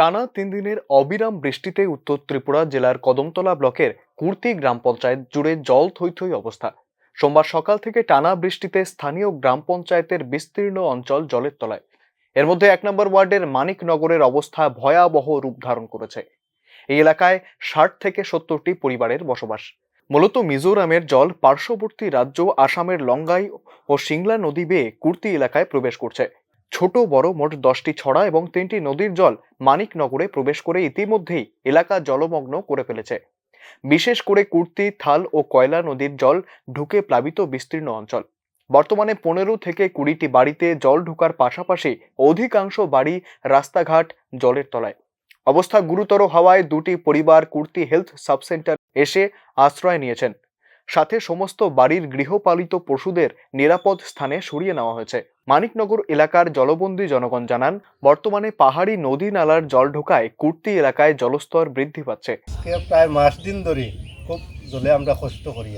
টানা তিন দিনের অবিরাম বৃষ্টিতে উত্তর ত্রিপুরা জেলার কদমতলা ব্লকের কুর্তি গ্রাম পঞ্চায়েত জুড়ে জল থই থই অবস্থা। সোমবার সকাল থেকে টানা বৃষ্টিতে স্থানীয় গ্রাম পঞ্চায়েতের বিস্তীর্ণ অঞ্চল জলের তলায়। এর মধ্যে এক নম্বর ওয়ার্ডের মানিকনগরের অবস্থা ভয়াবহ রূপ ধারণ করেছে। এই এলাকায় ষাট থেকে সত্তরটি পরিবারের বসবাস। মূলত মিজোরামের জল পার্শ্ববর্তী রাজ্য আসামের লঙ্গাই ও সিংলা নদী বেয়ে কুর্তি এলাকায় প্রবেশ করছে। ছোট, বড় মোট দশটি ছড়া এবং তিনটি নদীর জল মানিকনগরে প্রবেশ করে ইতিমধ্যেই এলাকা জলমগ্ন করে ফেলেছে। বিশেষ করে কুর্তি, থাল ও কয়লা নদীর জল ঢুকে প্লাবিত বিস্তীর্ণ অঞ্চল। বর্তমানে পনেরো থেকে কুড়িটি বাড়িতে জল ঢোকার পাশাপাশি অধিকাংশ বাড়ি রাস্তাঘাট জলের তলায়। অবস্থা গুরুতর হওয়ায় দুটি পরিবার কুর্তি হেলথ সাবসেন্টার এসে আশ্রয় নিয়েছেন। সাথে সমস্ত বাড়ির গৃহপালিত পশুদের নিরাপদ স্থানে সরিয়ে নেওয়া হয়েছে। মানিকনগর এলাকার জলবন্দী জনগণ জানান, বর্তমানে পাহাড়ি নদী নালার জল ঢোকায় কুর্তি এলাকায় জলস্তর বৃদ্ধি পাচ্ছে। প্রায় মাস দিন ধরে খুব জলে আমরা কষ্ট করি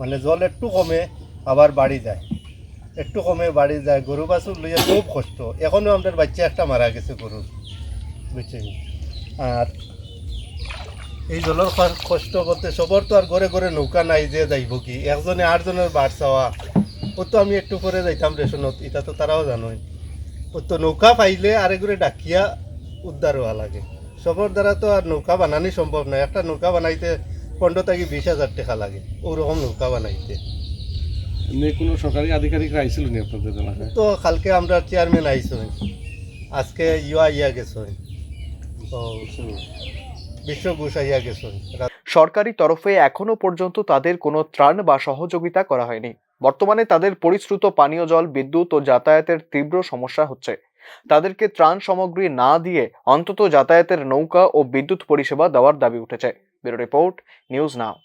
মানে জল একটু কমে আবার বাড়ি যায়। একটু কমে বাড়ি যায়, গরু বাছুর লইয়া খুব কষ্ট। এখনও আমাদের বাচ্চা একটা মারা গেছে গরু বুঝছেন? আর এই জলের কষ্ট করতে সবর তো আর ঘরে ঘরে নৌকা নাই যে যাইব কি? একজনে আটজনের বার চাওয়া। ও তো আমি একটু করে যাইতাম রেশনত এটা তো তারাও জানোই। ও তো নৌকা পাইলে আরে করে ডাকিয়া উদ্ধার হওয়া লাগে। সবর দ্বারা তো আর নৌকা বানানি সম্ভব নয় একটা নৌকা বানাইতে পনেরো থেকে বিশ হাজার টাকা লাগে ওরকম নৌকা বানাইতে। কোনো সরকারি আধিকারিকরা আইছিল নি আপনাদের তো কালকে আমরা চেয়ারম্যান আইসই। আজকে ইয়া ইয়া গেছই ও সরকারি তরফে এখনও পর্যন্ত তাদের কোনো ত্রাণ বা সহযোগিতা করা হয়নি। বর্তমানে তাদের পরিশ্রুত পানীয় জল, বিদ্যুৎ ও যাতায়াতের তীব্র সমস্যা হচ্ছে। তাদেরকে ত্রাণ সামগ্রী না দিয়ে অন্তত যাতায়াতের নৌকা ও বিদ্যুৎ পরিষেবা দেওয়ার দাবি উঠেছে। Bureau report, news now.